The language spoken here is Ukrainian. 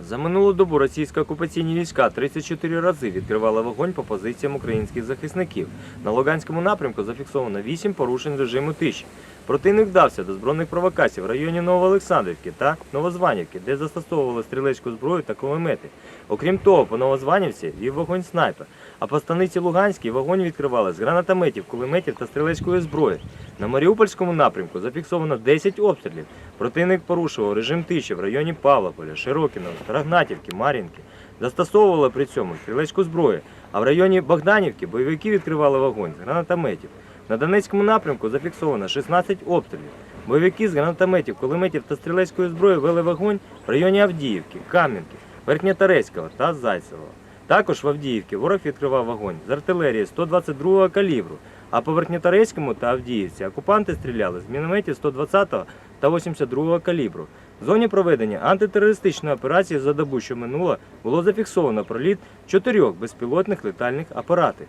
За минулу добу російські окупаційні війська 34 рази відкривали вогонь по позиціям українських захисників. На Луганському напрямку зафіксовано 8 порушень режиму тиші. Противник вдався до збройних провокацій в районі Новоолександрівки та Новозванівки, де застосовували стрілецьку зброю та кулемети. Окрім того, по Новозванівці вів вогонь снайпер, а по станиці Луганській вогонь відкривали з гранатометів, кулеметів та стрілецької зброї. На Маріупольському напрямку зафіксовано 10 обстрілів. Противник порушував режим тиші в районі Павлополя, Широкіного, Рагнатівки, Мар'їнки. Застосовували при цьому стрілецьку зброю, а в районі Богданівки бойовики відкривали вогонь з гранатометів. На Донецькому напрямку зафіксовано 16 обстрілів. Бойовики з гранатометів, кулеметів та стрілецької зброї вели вогонь в районі Авдіївки, Кам'янки, Верхньотарецького та Зайцевого. Також в Авдіївці ворог відкривав вогонь з артилерії 122-го калібру, а по Верхньотарецькому та Авдіївці окупанти стріляли з мінометів 120-го та 82-го калібру. В зоні проведення антитерористичної операції за добу, що минула, було зафіксовано проліт чотирьох безпілотних летальних апаратів.